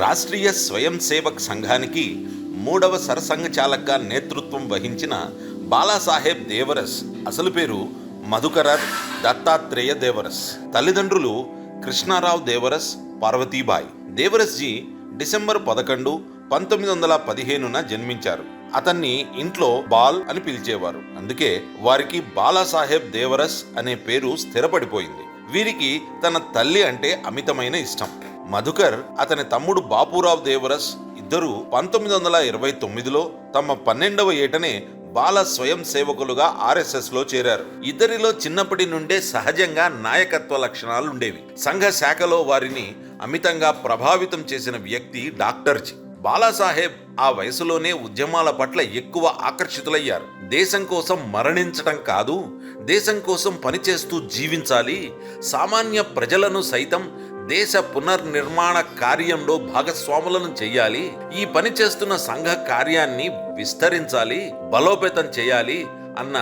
రాష్ట్రీయ స్వయం సేవక్ సంఘానికి మూడవ సరసంఘచాలక్గా నేతృత్వం వహించిన బాలాసాహెబ్ దేవరస్ అసలు పేరు మధుకరర్ దత్తాత్రేయ దేవరస్. తల్లిదండ్రులు కృష్ణారావు దేవరస్ పార్వతీబాయ్. దేవరస్ జీ డిసెంబర్ పదకొండు పంతొమ్మిది వందల పదిహేనున జన్మించారు. అతన్ని ఇంట్లో బాల్ అని పిలిచేవారు. అందుకే వారికి బాలాసాహెబ్ దేవరస్ అనే పేరు స్థిరపడిపోయింది. వీరికి తన తల్లి అంటే అమితమైన ఇష్టం. మధుకర్ అతని తమ్ముడు బాపురావు దేవరస్ ఇద్దరు పంతొమ్మిది వందల ఇరవై తొమ్మిదిలో తమ పన్నెండవ ఏటనే బాల స్వయం సేవకులుగా ఆర్ఎస్ఎస్లో చేరారు. ఇద్దరిలో చిన్నప్పటి నుండే సహజంగా నాయకత్వ లక్షణాలు ఉండేవి సంఘ శాఖలో వారిని అమితంగా ప్రభావితం చేసిన వ్యక్తి డాక్టర్జీ. బాలాసాహెబ్ ఆ వయసులోనే ఉద్యమాల పట్ల ఎక్కువ ఆకర్షితులయ్యారు. దేశం కోసం మరణించటం కాదు దేశం కోసం పనిచేస్తూ జీవించాలి సామాన్య ప్రజలను సైతం దేశ పునర్నిర్మాణ కార్యంలో భాగస్వాములను చేయాలి ఈ పని చేస్తున్న సంఘ కార్యాన్ని విస్తరించాలి బలోపేతం చేయాలి అన్న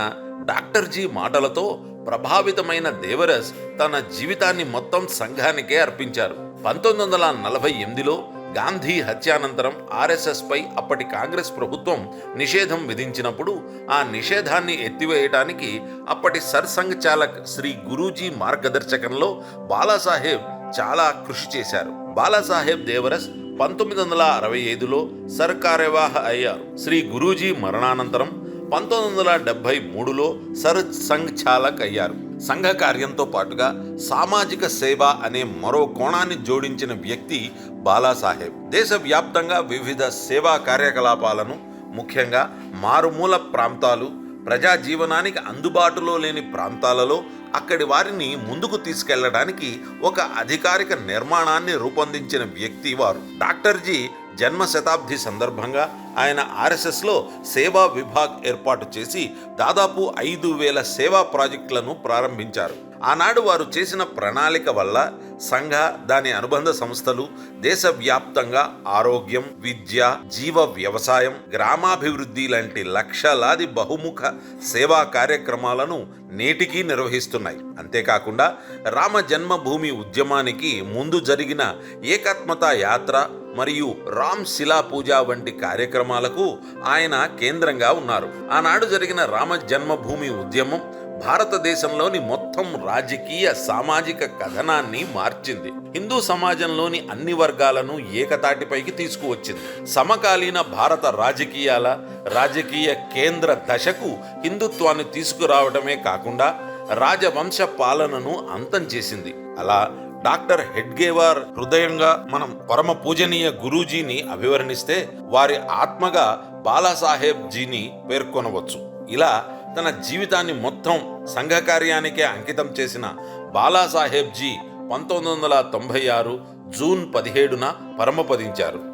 డాక్టర్ జీ మాటలతో ప్రభావితమైన దేవరస్ తన జీవితాన్ని మొత్తం సంఘానికే అర్పించారు. పంతొమ్మిది వందల నలభై ఎనిమిదిలో గాంధీ హత్యానంతరం ఆర్ఎస్ఎస్ పై అప్పటి కాంగ్రెస్ ప్రభుత్వం నిషేధం విధించినప్పుడు ఆ నిషేధాన్ని ఎత్తివేయటానికి అప్పటి సర్సంఘ్ చాలక్ శ్రీ గురూజీ మార్గదర్శకంలో బాలాసాహెబ్ చాలా కృషి చేశారు. బాలాసాహెబ్ దేవరస్ పంతొమ్మిది వందల అరవై ఐదులో సర్ కార్యవాహ అయ్యారు. శ్రీ గురూజీ మరణానంతరం పంతొమ్మిది వందల డెబ్బై మూడులో సర్ సంఘ్ చాలక్ అయ్యారు. సంఘ కార్యంతో పాటుగా సామాజిక సేవ అనే మరో కోణాన్ని జోడించిన వ్యక్తి బాలాసాహెబ్. దేశవ్యాప్తంగా వివిధ సేవా కార్యకలాపాలను ముఖ్యంగా మారుమూల ప్రాంతాలు ప్రజా జీవనానికి అందుబాటులో లేని ప్రాంతాలలో అక్కడి వారిని ముందుకు తీసుకెళ్ళడానికి ఒక అధికారిక నిర్మాణాన్ని రూపొందించిన వ్యక్తి వారు. డాక్టర్ జీ. జన్మ శతాబ్ది సందర్భంగా ఆయన ఆర్ఎస్ఎస్లో సేవా విభాగ్ ఏర్పాటు చేసి దాదాపు ఐదు వేల సేవా ప్రాజెక్టులను ప్రారంభించారు. ఆనాడు వారు చేసిన ప్రణాళిక వల్ల సంఘ దాని అనుబంధ సంస్థలు దేశవ్యాప్తంగా ఆరోగ్యం విద్య జీవ వ్యవసాయం గ్రామాభివృద్ధి లాంటి లక్షలాది బహుముఖ సేవా కార్యక్రమాలను నేటికీ నిర్వహిస్తున్నాయి. అంతేకాకుండా రామ జన్మభూమి ఉద్యమానికి ముందు జరిగిన ఏకాత్మత యాత్ర మరియు రామ్ శిలా పూజ వంటి కార్యక్రమాలకు ఆయన కేంద్రంగా ఉన్నారు. ఆనాడు జరిగిన రామ జన్మభూమి ఉద్యమం భారతదేశంలోని మొత్తం రాజకీయ సామాజిక కథనాన్ని మార్చింది. హిందూ సమాజంలోని అన్ని వర్గాలను ఏకతాటిపైకి తీసుకువచ్చింది. సమకాలీన భారత రాజకీయాల రాజకీయ కేంద్ర దశకు హిందుత్వాన్ని తీసుకురావడమే కాకుండా రాజవంశ పాలనను అంతం చేసింది. అలా డాక్టర్ హెడ్గేవార్ హృదయంగా మనం పరమ పూజనీయ గురూజీని అభివర్ణిస్తే వారి ఆత్మగా బాలాసాహెబ్ జీని పేర్కొనవచ్చు. ఇలా తన జీవితాన్ని మొత్తం సంఘ కార్యానికే అంకితం చేసిన బాలాసాహెబ్ జీ పంతొమ్మిది వందల తొంభై ఆరు జూన్ పదిహేడున పరమపదించారు.